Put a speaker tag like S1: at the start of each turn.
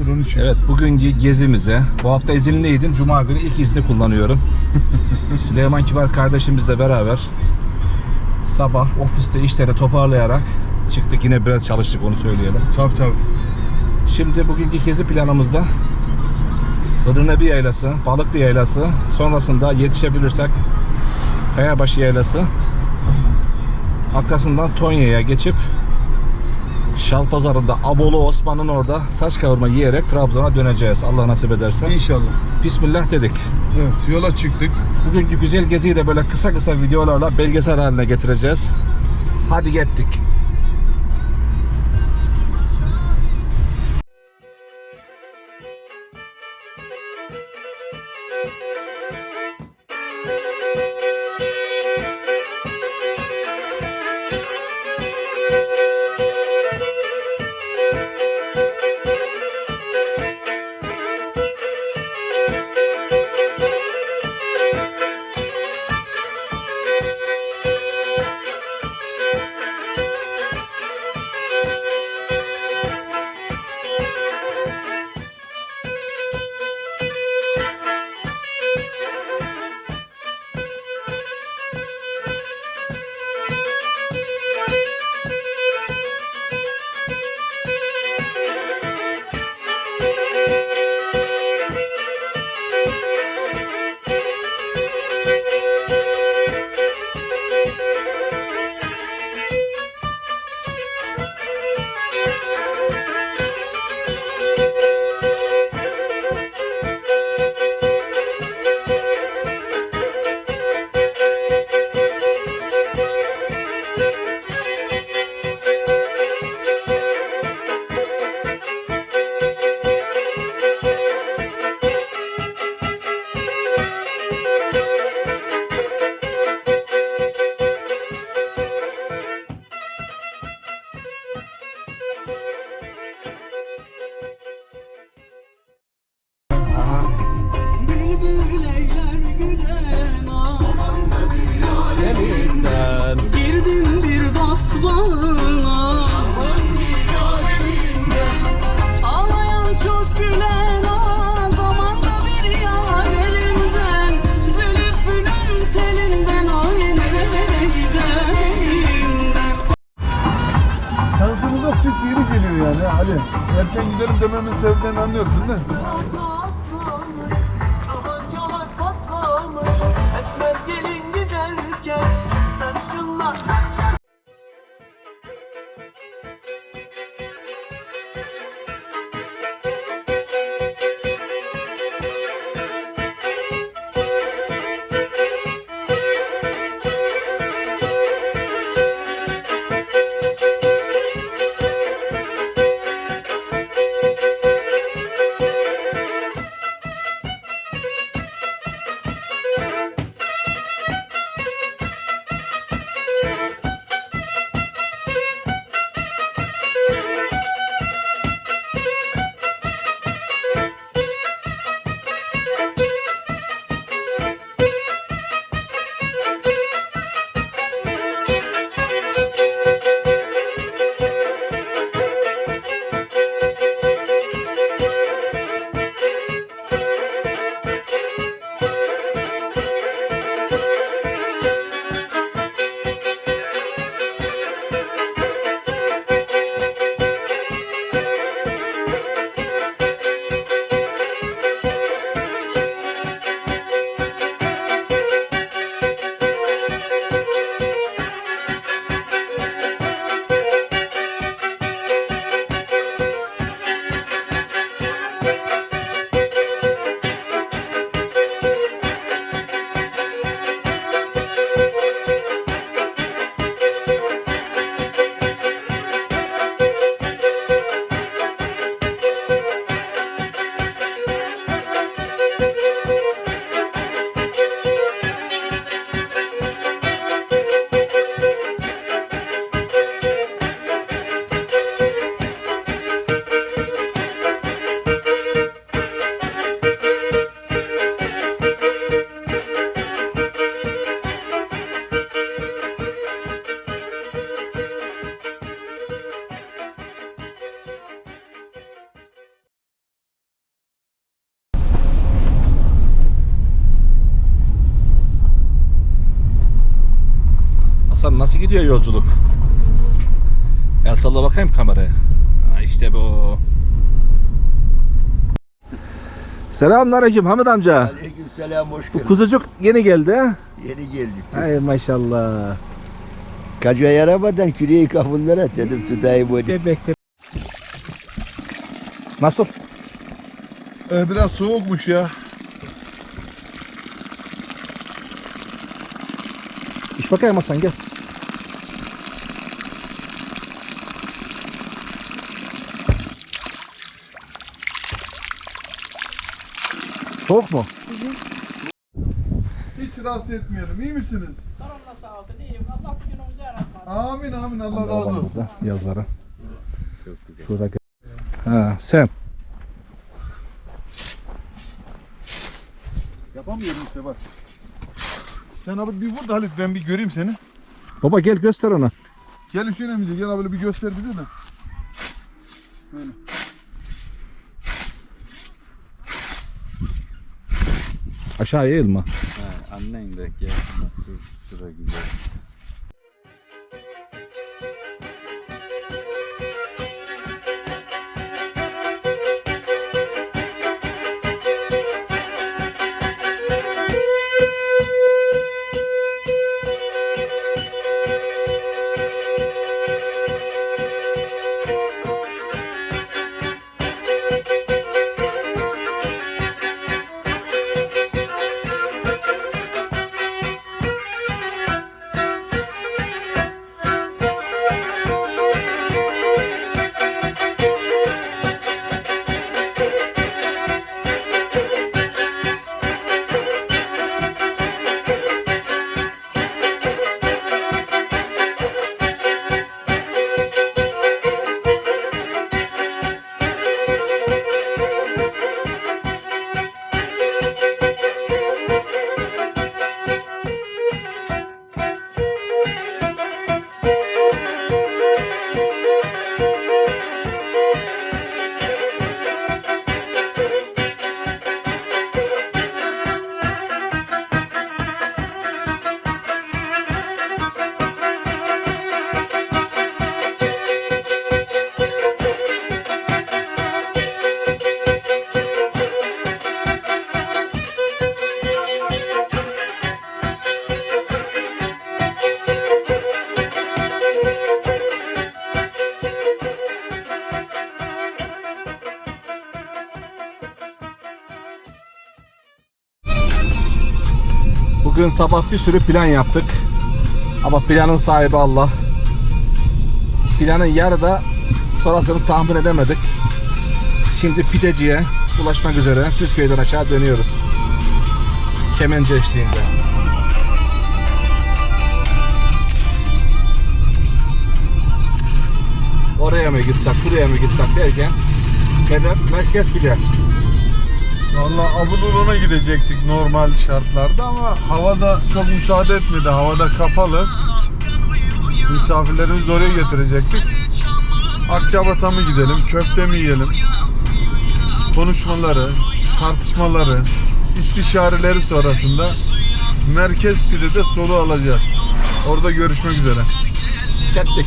S1: vardır onun için.
S2: Evet bugünkü gezimize bu hafta izinliydim. Cuma günü ilk izni kullanıyorum. Süleyman Kibar kardeşimizle beraber sabah ofiste işleri toparlayarak çıktık. Yine biraz çalıştık onu söyleyelim.
S1: Tabii tabii.
S2: Şimdi bugünkü gezi planımızda Iğdırnebi Yaylası, Balıklı Yaylası, sonrasında yetişebilirsek Kayabaşı Yaylası, arkasından Tonya'ya geçip Şalpazarı'nda Abolu Osman'ın orada saç kavurma yiyerek Trabzon'a döneceğiz. Allah nasip ederse.
S1: İnşallah.
S2: Bismillah dedik.
S1: Evet yola çıktık.
S2: Bugünkü güzel geziyi de böyle kısa kısa videolarla belgesel haline getireceğiz. Hadi gittik.
S1: Sebebini anlıyorsun değil mi?
S2: Hasan nasıl gidiyor yolculuk? El salla bakayım kameraya. Ha, işte bu. Selamünaleyküm Hamit amca.
S3: Aleykümselam hoş geldin.
S2: Kuzucuk yeni geldi ha?
S3: Yeni geldik.
S2: Ay maşallah.
S3: Kaca yaramadan küreği kapılara dedim tutayım onu.
S2: Bebekte. Nasıl?
S1: Ee, biraz soğukmuş ya.
S2: İş bakayım Hasan gel. Soğuk mu?
S1: Hiç rahatsız etmeyelim. İyi misiniz?
S4: Sarımla sağ olsun iyiyim. Allah günümüzü yaratmasın.
S1: Amin amin Allah razı olsun.
S2: yazları. Şurada gel. Ha, sen.
S1: Yapamıyorum işte bak. Sen abi bir vur da Halit ben bir göreyim seni.
S2: Baba gel göster ona.
S1: Gel Hüseyin amca gel abi bir göster bize de.
S2: Aşağıya eğilme.
S3: Annen de gelsin bak şura güzel.
S2: Bugün sabah bir sürü plan yaptık. Ama planın sahibi Allah. Planın yarıda sonrasını tahmin edemedik. Şimdi pideciye ulaşmak üzere Düzköy'den aşağı dönüyoruz. Kemence eşliğinde. Oraya mı gitsek, buraya mı gitsek derken hedef merkez pide.
S1: Valla Abudulu'na gidecektik normal şartlarda ama havada çok müsaade etmedi. Havada kapalı. Misafirlerimizi oraya getirecektik. Akçabat'a mı gidelim, köfte mi yiyelim? Konuşmaları, tartışmaları, istişareleri sonrasında Merkez Pide'de solu alacağız. Orada görüşmek üzere.
S2: Kettik.